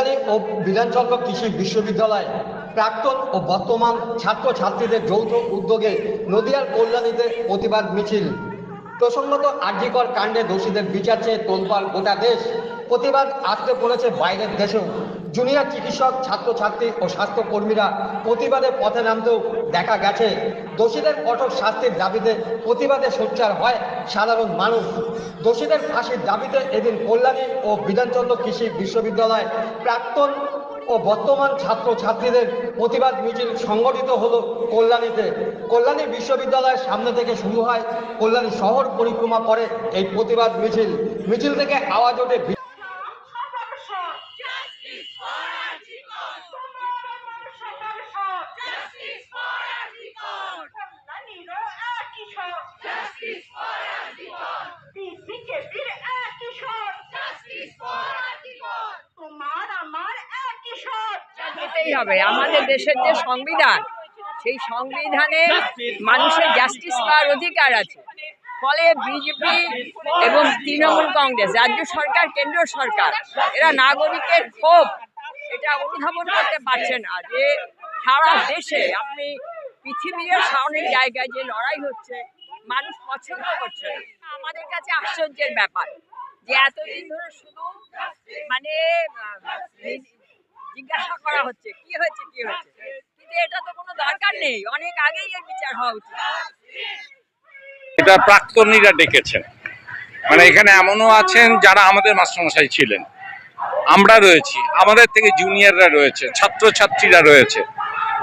কল্যাণী ও বিধানচন্দ্র কৃষি বিশ্ববিদ্যালয় প্রাক্তন ও বর্তমান ছাত্রছাত্রীদের যৌথ উদ্যোগে নদিয়ার কল্যাণীতে প্রতিবাদ মিছিল। প্রসঙ্গত আর্যিকর কাণ্ডে দোষীদের বিচার চেয়ে তোলপাড় গোটা দেশ প্রতিবাদ আসতে পড়েছে বাইরের দেশেও। জুনিয়র চিকিৎসক, ছাত্রছাত্রী ও স্বাস্থ্যকর্মীরা প্রতিবাদে পথে নামতেও দেখা গেছে। দোষীদের কঠোর শাস্তির দাবিতে প্রতিবাদে সোচ্চার হয় সাধারণ মানুষ। দোষীদের ফাঁসির দাবিতে এদিন কল্যাণী ও বিধানচন্দ্র কৃষি বিশ্ববিদ্যালয় প্রাক্তন ও বর্তমান ছাত্রছাত্রীদের প্রতিবাদ মিছিল সংগঠিত হলো কল্যাণীতে। কল্যাণী বিশ্ববিদ্যালয়ের সামনে থেকে শুরু হয় কল্যাণী শহর পরিক্রমা করে এই প্রতিবাদ মিছিল। মিছিল থেকে আওয়াজ ওঠে হবে আমাদের দেশের যে সংবিধান সেই সংবিধানে মানুষের জাস্টিস পাওয়ার অধিকার আছে। ফলে বিজেপি এবং তৃণমূল কংগ্রেস রাজ্য সরকার কেন্দ্র সরকার এরা নাগরিকের ক্ষোভ এটা অনুধাবন করতে পারছে না যে সারা দেশে আপনি পৃথিবীর অনেক জায়গায় যে লড়াই হচ্ছে মানুষ পছন্দ করছে আমাদের কাছে আশ্চর্যের ব্যাপার যে এতদিন ধরে শুধু মানে জিজ্ঞাসা করা হচ্ছে, কি হয়েছে কি হয়েছে? কিন্তু এটা তো কোনো দরকার নেই। অনেক আগেই এর বিচার হওয়া উচিত। এটা প্রাক্তনীরা ডেকেছেন। মানে এখানে এমনও আছেন যারা আমাদের মাস্টারমশাই ছিলেন। আমরা রয়েছি, আমাদের থেকে জুনিয়ররা রয়েছে, ছাত্রছাত্রীরা রয়েছে।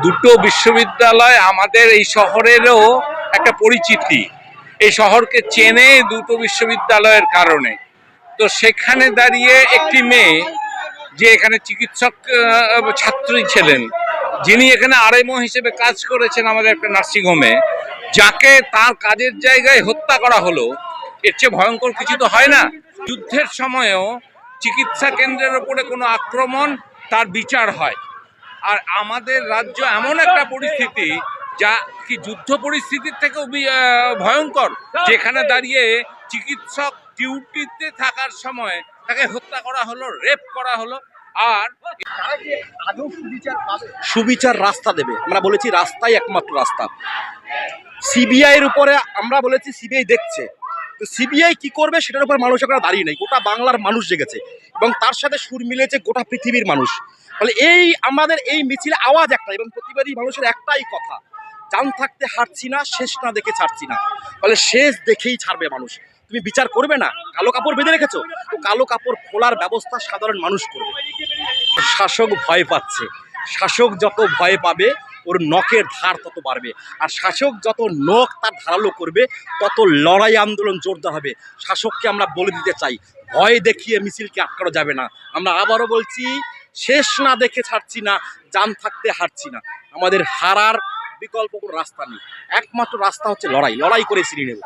দুটো বিশ্ববিদ্যালয় আমাদের এই শহরেরও একটা পরিচিতি। এই শহরকে চেনে দুটো বিশ্ববিদ্যালয়ের কারণে। তো সেখানে দাঁড়িয়ে একটি মেয়ে, যে এখানে চিকিৎসক ছাত্রী ছিলেন, যিনি এখানে আরএমও হিসেবে কাজ করেছেন আমাদের একটা নার্সিংহোমে, যাকে তার কাজের জায়গায় হত্যা করা হলো। এর চেয়ে ভয়ঙ্কর কিছু তো হয় না। যুদ্ধের সময়ও চিকিৎসা কেন্দ্রের ওপরে কোনো আক্রমণ তার বিচার হয়। আর আমাদের রাজ্য এমন একটা পরিস্থিতি যা কি যুদ্ধ পরিস্থিতির থেকেও ভয়ঙ্কর যেখানে দাঁড়িয়ে চিকিৎসক ডিউটিতে থাকার সময় তাকে হত্যা করা হলো রেপ করা হলো আর সুবিচার রাস্তা দেবে। আমরা বলেছি রাস্তাই একমাত্র রাস্তা। সিবিআই এর উপরে আমরা বলেছি সিবিআই দেখছে। তো সিবিআই কি করবে সেটার উপর মানুষ এখন দাঁড়িয়ে নেই। গোটা বাংলার মানুষ জেগেছে এবং তার সাথে সুর মিলেছে গোটা পৃথিবীর মানুষ। ফলে এই আমাদের এই মিছিলে আওয়াজ একটা এবং প্রতিবাদী মানুষের একটাই কথা। জান থাকতে হারছি না, শেষ না দেখে ছাড়ছি না। ফলে শেষ দেখেই ছাড়বে মানুষ। তুমি বিচার করবে না? কালো কাপড় বেঁধে রেখেছো? তো কালো কাপড় খোলার ব্যবস্থা সাধারণ মানুষ করবে। শাসক ভয় পাচ্ছে। শাসক যত ভয় পাবে, ওর নখের ধার তত বাড়বে। আর শাসক যত নখ তার ধারালো করবে, তত লড়াই আন্দোলন জোরদার হবে। শাসককে আমরা বলে দিতে চাই, ভয় দেখিয়ে মিছিলকে আটকানো যাবে না। আমরা আবারও বলছি, শেষ না দেখে ছাড়ছি না, জান থাকতে হারছি না। আমাদের হারার বিকল্প কোনো রাস্তা নেই। একমাত্র রাস্তা হচ্ছে লড়াই। লড়াই করে ছিনিয়ে নেব।